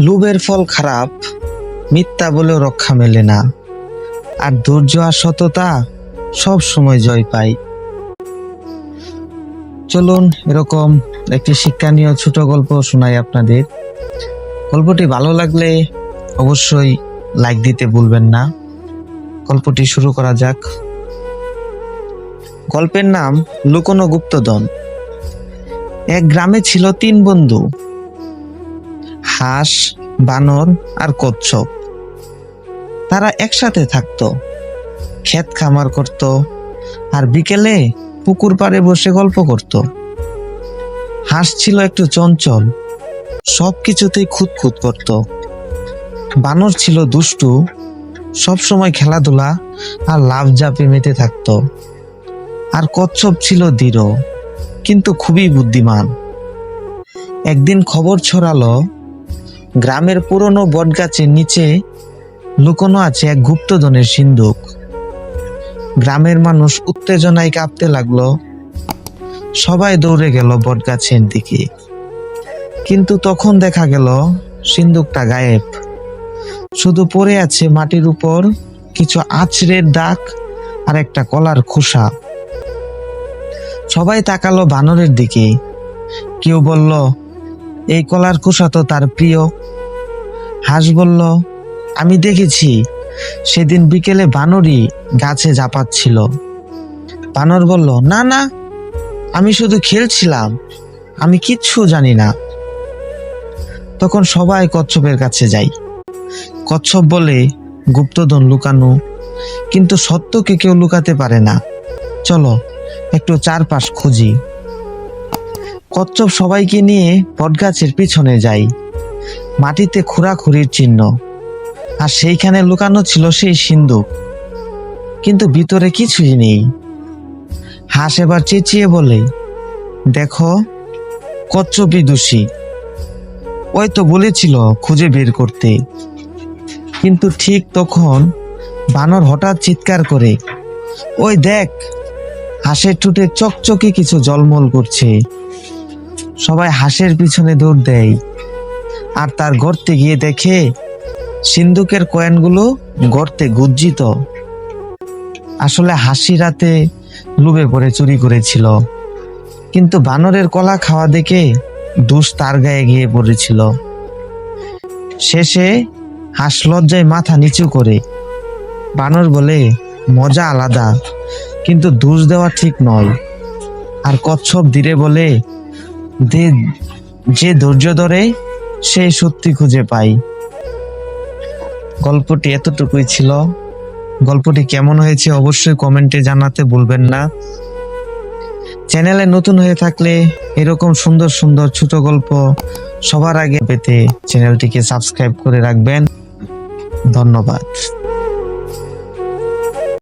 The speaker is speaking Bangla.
লোভের ফল খারাপ, মিথ্যা বলেও রক্ষা মেলে না। আর ধৈর্য আর সততা সব সময় জয় পায়। চলুন এরকম একটি শিক্ষণীয় ছোট গল্প শোনাই আপনাদের। গল্পটি ভালো লাগলে অবশ্যই লাইক দিতে ভুলবেন না। গল্পটি শুরু করা যাক। গল্পের নাম লুকোনো গুপ্তধন এক গ্রামে ছিল তিন বন্ধু। হাঁস, বানর আর কচ্ছপ। তারা একসাথে থাকতো। ক্ষেত খামার করত আর বিকেলে পুকুর পাড়ে বসে গল্প করত। হাঁস ছিল একটু চঞ্চল সব কিছুতেই খুঁতখুত করত। বানর ছিল দুষ্টু সব সময় খেলাধুলা আর লাভ জাপে মেতে থাকতো। আর কচ্ছপ ছিল দৃঢ়, কিন্তু খুবই বুদ্ধিমান। একদিন খবর ছড়ালো গ্রামের পুরনো বটগাছের নিচে লুকোনো আছে এক গুপ্তধনের সিন্ধুক। গ্রামের মানুষ উত্তেজনায় কাঁপতে লাগল। সবাই দৌড়ে গেল বটগাছের দিকে। কিন্তু তখন দেখা গেল সিন্ধুকটা গায়েব। শুধু পড়ে আছে মাটির উপর কিছু আছড়ের দাগ আর একটা কলার খোসা। সবাই তাকালো বানরের দিকে। কেউ বলল এই কলার খোসা তো তার প্রিয়। হাঁস বলল, আমি দেখেছি, সেদিন বিকেলে বানরই গাছে ঝাপাচ্ছিল। বানর বলল, না না, আমি শুধু খেলছিলাম, আমি কিচ্ছু জানি না। তখন সবাই কচ্ছপের কাছে যাই। কচ্ছপ বলে, গুপ্তধন লুকানো, কিন্তু সত্যকে কেউ লুকাতে পারে না। চলো, একটু চারপাশ খুঁজি। কচ্ছপ সবাইকে নিয়ে বটগাছের পিছনে যাই। মাটিতে খোঁড়াখুড়ির চিহ্ন। আর সেইখানে লুকানো ছিল সেই সিন্ধুক। কিন্তু ভিতরে কিছুই নেই। হাঁস এবার চেঁচিয়ে বলে, দেখো কচ্ছপই দোষী ওই তো বলেছিল খুঁজে বের করতে। কিন্তু ঠিক তখন বানর হঠাৎ চিৎকার করে, ওই দেখ, হাঁসের ঠোঁটে চকচকে কিছু জলমল করছে। সবাই হাঁসের পিছনে দৌড় দেয়। আর তার গর্তে গিয়ে দেখে সিন্ধুকের কয়েনগুলো গর্তে গুজ্জিত। আসলে হাসি রাতে লুবে পড়ে চুরি করেছিল। কিন্তু বানরের কলা খাওয়া দেখে দুষ তার গায়ে গিয়ে পড়েছিল। শেষে হাঁস লজ্জায় মাথা নিচু করে। বানর বলে, মজা আলাদা, কিন্তু দোষ দেওয়া ঠিক নয়। আর কচ্ছপ ধীরে বলে "দে- যে ধৈর্য ধরে, সে সত্যি খুঁজে পাই গল্পটি এতটুকুই ছিল। গল্পটি কেমন হয়েছে অবশ্যই কমেন্টে জানাতে ভুলবেন না। চ্যানেলে নতুন হয়ে থাকলে এরকম সুন্দর সুন্দর ছোট গল্প সবার আগে পেতে চ্যানেলটিকে সাবস্ক্রাইব করে রাখবেন। ধন্যবাদ।